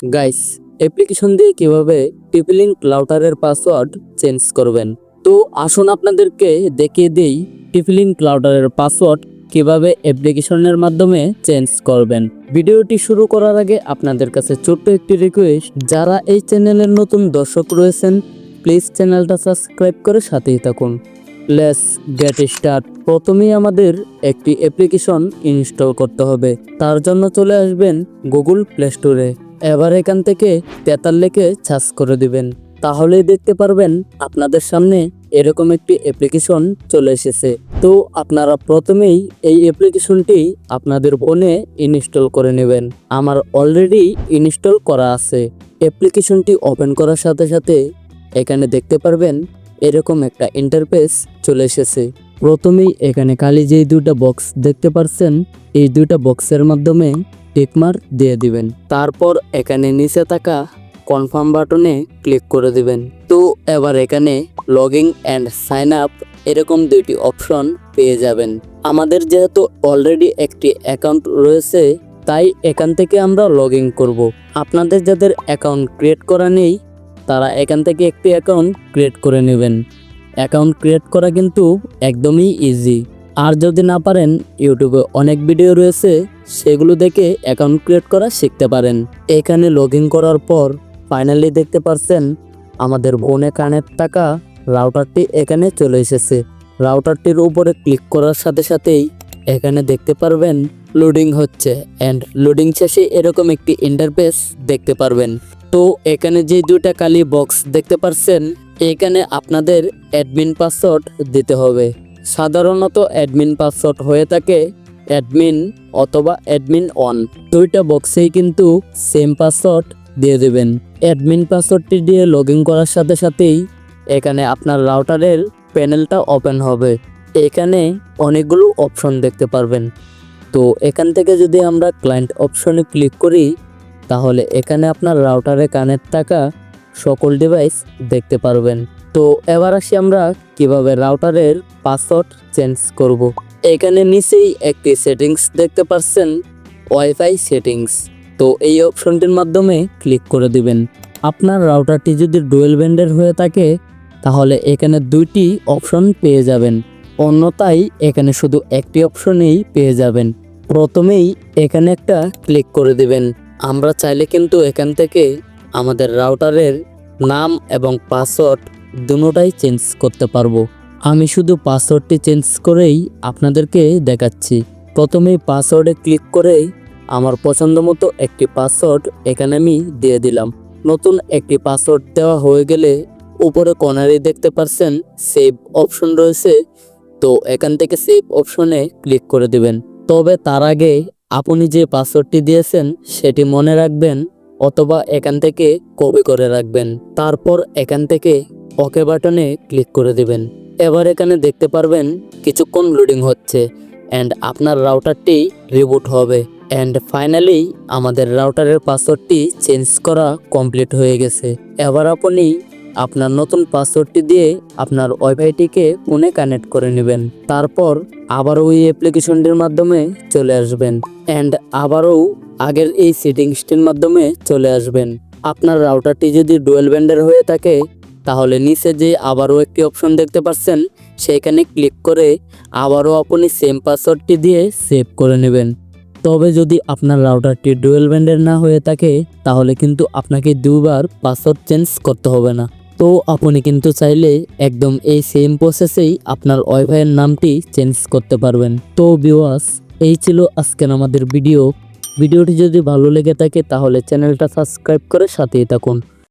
Guys application দিয়ে কীভাবে Tipling ক্লাউটারের password change করবেন? তো আসুন আপনাদেরকে দেখিয়ে দিই টিপলিং ক্লাউটারের পাসওয়ার্ড কীভাবে অ্যাপ্লিকেশনের মাধ্যমে চেঞ্জ করবেন। ভিডিওটি শুরু করার আগে আপনাদের কাছে ছোট্ট একটি রিকোয়েস্ট যারা এই চ্যানেলের নতুন দর্শক রয়েছেন প্লিজ চ্যানেলটা সাবস্ক্রাইব করে সাথেই থাকুন। লেস গেট স্টার্ট প্রথমেই আমাদের একটি অ্যাপ্লিকেশন ইনস্টল করতে হবে। তার জন্য চলে আসবেন গুগল প্লে স্টোরে এবার এখান থেকে তেতাল লেখে সার্চ করে দিবেন। তাহলেই দেখতে পারবেন আপনাদের সামনে এরকম একটি অ্যাপ্লিকেশন চলে এসেছে। তো আপনারা প্রথমেই এই অ্যাপ্লিকেশনটি আপনাদের ফোনে ইনস্টল করে নেবেন। আমার অলরেডি ইনস্টল করা আছে। অ্যাপ্লিকেশনটি ওপেন করার সাথে সাথে এখানে দেখতে পারবেন এরকম একটা ইন্টারফেস চলে এসেছে। প্রথমেই এখানে খালি যেই দুইটা বক্স দেখতে পারছেন, এই দুইটা বক্সের মাধ্যমে টিকমার দিয়ে দিবেন। তারপর এখানে নিচে থাকা কনফার্ম বাটনে ক্লিক করে দিবেন। তো এবার এখানে লগিং অ্যান্ড সাইন আপ এরকম দুইটি অপশন পেয়ে যাবেন। আমাদের যেহেতু অলরেডি একটি অ্যাকাউন্ট রয়েছে, তাই এখান থেকে আমরা লগ ইন করব। আপনাদের যাদের অ্যাকাউন্ট ক্রিয়েট করা নেই, তারা এখান থেকে একটি অ্যাকাউন্ট ক্রিয়েট করে নেবেন। অ্যাকাউন্ট ক্রিয়েট করা কিন্তু একদমই ইজি আর যদি না পারেন, ইউটিউবে অনেক ভিডিও রয়েছে, সেগুলো দেখে অ্যাকাউন্ট ক্রিয়েট করা শিখতে পারেন। এখানে লগ করার পর ফাইনালি দেখতে পারছেন, আমাদের ফোনে কানেক্ট থাকা রাউটারটি এখানে চলে এসেছে। রাউটারটির উপরে ক্লিক করার সাথে সাথেই এখানে দেখতে পারবেন লোডিং হচ্ছে অ্যান্ড লোডিং শেষে এরকম একটি ইন্টারফেস দেখতে পারবেন। তো এখানে যে দুটা কালি বক্স দেখতে পারছেন, এখানে আপনাদের অ্যাডমিন পাসওয়ার্ড দিতে হবে। সাধারণত অ্যাডমিন পাসওয়ার্ড হয়ে থাকে অ্যাডমিন অথবা অ্যাডমিন অন দুইটা বক্সেই কিন্তু সেম পাসওয়ার্ড দিয়ে দেবেন। অ্যাডমিন পাসওয়ার্ডটি দিয়ে লগ করার সাথে সাথেই এখানে আপনার রাউটারের প্যানেলটা ওপেন হবে। এখানে অনেকগুলো অপশন দেখতে পারবেন। তো এখান থেকে যদি আমরা ক্লায়েন্ট অপশনে ক্লিক করি, তাহলে এখানে আপনার রাউটারে কানেক্ট থাকা সকল ডিভাইস দেখতে পারবেন। তো এবার আসি আমরা কীভাবে রাউটারের পাসওয়ার্ড চেঞ্জ করব। এখানে নিচেই একটি সেটিংস দেখতে পাচ্ছেন ওয়াইফাই সেটিংস তো এই অপশনটির মাধ্যমে ক্লিক করে দিবেন। আপনার রাউটারটি যদি ডুয়েল ব্যান্ডের হয়ে থাকে, তাহলে এখানে দুইটি অপশন পেয়ে যাবেন। অন্যথায় এখানে শুধু একটি অপশনেই পেয়ে যাবেন। প্রথমেই এখানে একটা ক্লিক করে দিবেন। আমরা চাইলে কিন্তু এখান থেকে আমাদের রাউটারের নাম এবং পাসওয়ার্ড দুটোটাই চেঞ্জ করতে পারব। আমি শুধু পাসওয়ার্ডটি চেঞ্জ করেই আপনাদেরকে দেখাচ্ছি। প্রথমেই পাসওয়ার্ডে ক্লিক করেই আমার পছন্দ মতো একটি পাসওয়ার্ড এখানে আমি দিয়ে দিলাম। নতুন একটি পাসওয়ার্ড দেওয়া হয়ে গেলে উপরে কর্নারে দেখতে পাচ্ছেন সেভ অপশন রয়েছে। তো এখান থেকে সেভ অপশনে ক্লিক করে দিবেন। তবে তার আগে আপনি যে পাসওয়ার্ডটি দিয়েছেন সেটি মনে রাখবেন অথবা এখান থেকে কপি করে রাখবেন। তারপর এখান থেকে ওকে বাটনে ক্লিক করে দিবেন। এবার এখানে দেখতে পারবেন কিছুক্ষণ লোডিং হচ্ছে অ্যান্ড আপনার রাউটারটি রিবুট হবে অ্যান্ড ফাইনালি আমাদের রাউটারের পাসওয়ার্ডটি চেঞ্জ করা কমপ্লিট হয়ে গেছে। এবার আপনি আপনার নতুন পাসওয়ার্ডটি দিয়ে আপনার ওয়াইফাইটিকে ফোনে কানেক্ট করে নেবেন। তারপর আবারও ওই অ্যাপ্লিকেশনটির মাধ্যমে চলে আসবেন অ্যান্ড আবারও আগের এই সেটিংসটির মাধ্যমে চলে আসবেন। আপনার রাউটারটি যদি ডুয়েল ব্যান্ডের হয়ে থাকে তাহলে নিচে যে আবারও একটি অপশন দেখতে পাচ্ছেন, সেখানে ক্লিক করে আবারও আপনি সেম পাসওয়ার্ডটি দিয়ে সেভ করে নেবেন। তবে যদি আপনার রাউটারটি ডুয়েল ব্যান্ডের না হয়ে থাকে, তাহলে কিন্তু আপনাকে দুবার পাসওয়ার্ড চেঞ্জ করতে হবে না। তো আপনি কিন্তু চাইলে একদম এই সেম প্রসেসেই আপনার ওয়াইফাইয়ের নামটি চেঞ্জ করতে পারবেন। তো বিওয়াস এই ছিল আজকের আমাদের ভিডিও ভিডিওটি যদি ভালো লেগে থাকে, তাহলে চ্যানেলটা সাবস্ক্রাইব করে সাথেই থাকুন।